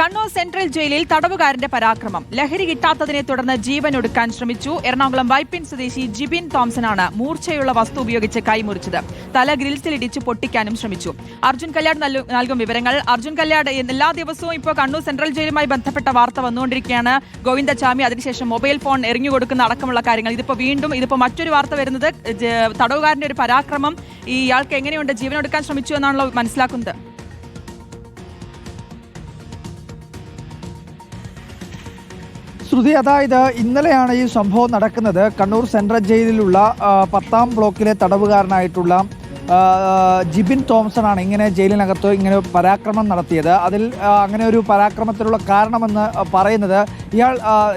Kannur central ജയിലിൽ തടവുകാരന്റെ പരാക്രമം. ലഹരി കിട്ടാത്തതിനെ തുടർന്ന് ജീവൻ ഒടുക്കാൻ ശ്രമിച്ചു. എറണാകുളം വൈപ്പിൻ സ്വദേശി ജിബിൻ തോംസനാണ് മൂർച്ചയുള്ള വസ്തു ഉപയോഗിച്ച് കൈമുറിച്ചത്. തല ഗ്രിൽസിലിടിച്ച് പൊട്ടിക്കാനും ശ്രമിച്ചു. അർജുൻ കല്യാട് നൽകു- വിവരങ്ങൾ. അർജുൻ കല്യാട് എല്ലാ ദിവസവും ഇപ്പോൾ കണ്ണൂർ സെൻട്രൽ ജയിലുമായി ബന്ധപ്പെട്ട വാർത്ത വന്നുകൊണ്ടിരിക്കുകയാണ്. ഗോവിന്ദചാമി അതിനുശേഷം മൊബൈൽ ഫോൺ എറിഞ്ഞു കൊടുക്കുന്ന അടക്കമുള്ള കാര്യങ്ങൾ. ഇതിപ്പോൾ വീണ്ടും ഇതിപ്പോൾ മറ്റൊരു വാർത്ത വരുന്നത് തടവുകാരന്റെ ഒരു പരാക്രമം. ഇയാൾക്ക് എങ്ങനെയുണ്ട്? ജീവനൊടുക്കാൻ ശ്രമിച്ചു എന്നാണല്ലോ മനസ്സിലാക്കുന്നത്. ശ്രുതി അതായത് ഇന്നലെയാണ് ഈ സംഭവം നടക്കുന്നത്. കണ്ണൂർ സെൻട്രൽ ജയിലിലുള്ള പത്താം ബ്ലോക്കിലെ തടവുകാരനായിട്ടുള്ള ജിബിൻ തോംസൺ ആണ് ഇങ്ങനെ ജയിലിനകത്ത് ഇങ്ങനെ പരാക്രമം നടത്തിയത്. അതിൽ അങ്ങനെ ഒരു പരാക്രമത്തിനുള്ള കാരണമെന്ന് പറയുന്നത് ഇയാൾ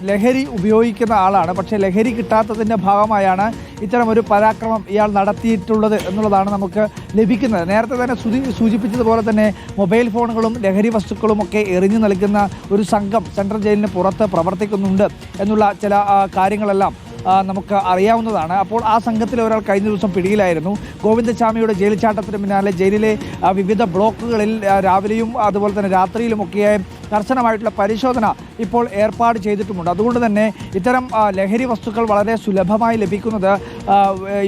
ലഹരി ഉപയോഗിക്കുന്ന ആളാണ്. പക്ഷേ ലഹരി കിട്ടാത്തതിന്റെ ഭാഗമായാണ് ഇത്തരം ഒരു പരാക്രമം ഇയാൾ നടത്തിയിട്ടുള്ളത് എന്നുള്ളതാണ് നമുക്ക് ലഭിക്കുന്നത്. നേരത്തെ തന്നെ സുതി സൂചിപ്പിച്ചതുപോലെ തന്നെ മൊബൈൽ ഫോണുകളും ലഹരി വസ്തുക്കളും ഒക്കെ എറിഞ്ഞു നൽകുന്ന ഒരു സംഘം സെൻട്രൽ ജയിലിന് പുറത്ത് പ്രവർത്തിക്കുന്നുണ്ട് എന്നുള്ള ചില കാര്യങ്ങളെല്ലാം നമുക്ക് അറിയാവുന്നതാണ്. അപ്പോൾ ആ സംഘത്തിൽ ഒരാൾ കഴിഞ്ഞ ദിവസം പിടിയിലായിരുന്നു. ഗോവിന്ദസ്വാമിയുടെ ജയിൽ ചാട്ടത്തിന് പിന്നാലെ ജയിലിലെ വിവിധ ബ്ലോക്കുകളിൽ രാവിലെയും അതുപോലെ തന്നെ രാത്രിയിലുമൊക്കെയായി കർശനമായിട്ടുള്ള പരിശോധന ഇപ്പോൾ ഏർപ്പാട് ചെയ്തിട്ടുമുണ്ട്. അതുകൊണ്ട് തന്നെ ഇത്തരം ലഹരി വസ്തുക്കൾ വളരെ സുലഭമായി ലഭിക്കുന്നത്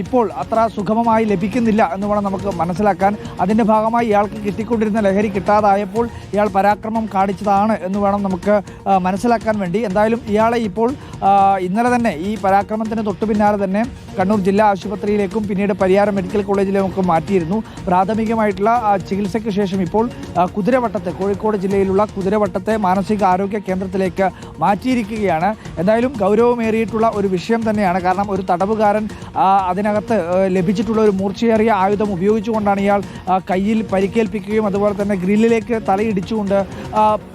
ഇപ്പോൾ അത്ര സുഗമമായി ലഭിക്കുന്നില്ല എന്ന് വേണം നമുക്ക് മനസ്സിലാക്കാൻ. അതിന്റെ ഭാഗമായി ഇയാൾക്ക് കിട്ടിക്കൊണ്ടിരുന്ന ലഹരി കിട്ടാതായപ്പോൾ ഇയാൾ പരാക്രമം കാണിച്ചതാണ് എന്ന് വേണം നമുക്ക് മനസ്സിലാക്കാൻ വേണ്ടി. എന്തായാലും ഇയാളെ ഇപ്പോൾ ഇന്നലെ തന്നെ ഈ പരാക്രമത്തിന് തൊട്ടു പിന്നാലെ തന്നെ കണ്ണൂർ ജില്ലാ ആശുപത്രിയിലേക്കും പിന്നീട് പരിയാരം മെഡിക്കൽ കോളേജിലേക്കും മാറ്റിയിരുന്നു. പ്രാഥമികമായിട്ടുള്ള ചികിത്സയ്ക്ക് ശേഷം ഇപ്പോൾ കുതിരവട്ടത്തെ കോഴിക്കോട് ജില്ലയിലുള്ള കുതിരവട്ടത്തെ മാനസിക ആരോഗ്യ കേന്ദ്രത്തിലേക്ക് മാറ്റിയിരിക്കുകയാണ്. എന്തായാലും ഗൗരവമേറിയിട്ടുള്ള ഒരു വിഷയം തന്നെയാണ്. കാരണം ഒരു തടവുകാരൻ അതിനകത്ത് ലഭിച്ചിട്ടുള്ള ഒരു മൂർച്ചയേറിയ ആയുധം ഉപയോഗിച്ചുകൊണ്ടാണ് ഇയാൾ കയ്യിൽ പരിക്കേൽപ്പിക്കുകയും അതുപോലെ തന്നെ ഗ്രില്ലിലേക്ക് തലയിടിച്ചുകൊണ്ട്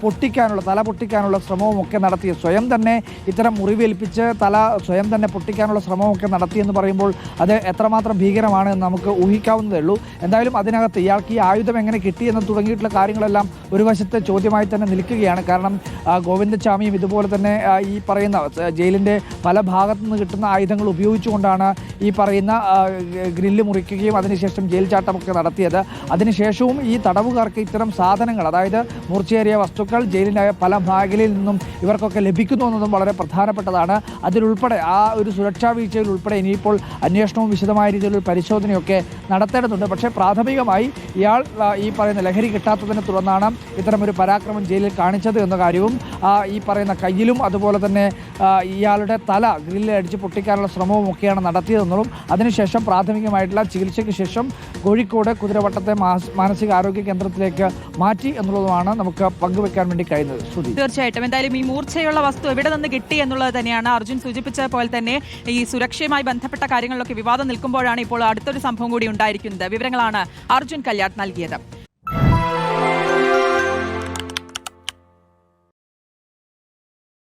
പൊട്ടിക്കാനുള്ള തല പൊട്ടിക്കാനുള്ള ശ്രമവും ഒക്കെ നടത്തി സ്വയം തന്നെ ഇത്തരം മുറിവേൽപ്പിച്ച് തല സ്വയം തന്നെ പൊട്ടിക്കാനുള്ള ശ്രമമൊക്കെ നടത്തിയെന്ന് പറയുമ്പോൾ അത് എത്രമാത്രം ഭീകരമാണ് എന്ന് നമുക്ക് ഊഹിക്കാവുന്നതേ ഉള്ളൂ. എന്തായാലും അതിനകത്ത് ഇയാൾക്ക് ഈ ആയുധം എങ്ങനെ കിട്ടി എന്ന് തുടങ്ങിയിട്ടുള്ള കാര്യങ്ങളെല്ലാം ഒരു വശത്തെ ചോദ്യമായി തന്നെ നിൽക്കുകയാണ്. കാരണം ഗോവിന്ദസ്വാമിയും ഇതുപോലെ തന്നെ ഈ പറയുന്ന ജയിലിന്റെ പല ഭാഗത്തു നിന്ന് കിട്ടുന്ന ആയുധങ്ങൾ ഉപയോഗിച്ചുകൊണ്ടാണ് ഈ പറയുന്ന ഗ്രില്ല് മുറിക്കുകയും അതിനുശേഷം ജയിൽ ചാട്ടമൊക്കെ നടത്തിയത്. അതിനുശേഷവും ഈ തടവുകാർക്ക് ഇത്തരം സാധനങ്ങൾ അതായത് മൂർച്ചയേറിയ വസ്തുക്കൾ ജയിലിന്റെ പല ഭാഗങ്ങളിൽ നിന്നും ഇവർക്കൊക്കെ ലഭിക്കുന്നു എന്നതും വളരെ പ്രധാനപ്പെട്ടതാണ്. അതിലുൾപ്പെടെ ആ ഒരു സുരക്ഷാ വീഴ്ചയിൽ ഉൾപ്പെടെ ഇനിയിപ്പോൾ അന്വേഷണവും വിശദമായ രീതിയിലുള്ള പരിശോധനയൊക്കെ നടത്തേണ്ടതുണ്ട്. പക്ഷേ പ്രാഥമികമായി ഇയാൾ ഈ പറയുന്ന ലഹരി കിട്ടാത്തതിനെ തുടർന്നാണ് ഇത്തരമൊരു പരാക്രമം ജയിലിൽ കാണിച്ചത് എന്ന കാര്യവും ഈ പറയുന്ന കയ്യിലും അതുപോലെ തന്നെ ഇയാളുടെ തല ഗ്രില്ലിൽ അടിച്ച് പൊട്ടിക്കാനുള്ള ശ്രമവും ഒക്കെയാണ് നടത്തിയതെന്നും അതിനുശേഷം പ്രാഥമികമായിട്ടുള്ള ചികിത്സയ്ക്ക് ശേഷം കോഴിക്കോട് കുതിരവട്ടത്തെ മാനസികാരോഗ്യ കേന്ദ്രത്തിലേക്ക് മാറ്റി എന്നുള്ളതുമാണ് നമുക്ക് പങ്കുവെക്കാൻ വേണ്ടി കഴിയുന്നത് ശ്രുതി. തീർച്ചയായിട്ടും. എന്തായാലും ഈ മൂർച്ചയുള്ള വസ്തു എവിടെ നിന്ന് കിട്ടി എന്നുള്ളത് തന്നെയാണ് അർജുൻ സൂചിപ്പിച്ച പോലെ തന്നെ ഈ സുരക്ഷയുമായി ബന്ധപ്പെട്ട കാര്യങ്ങളിലൊക്കെ വിവാദം നിൽക്കുമ്പോഴാണ് ഇപ്പോൾ അടുത്തൊരു സംഭവം കൂടി ഉണ്ടായിരിക്കുന്നത്. വിവരങ്ങളാണ് അർജുൻ കല്യാട്ട് നൽകിയത്.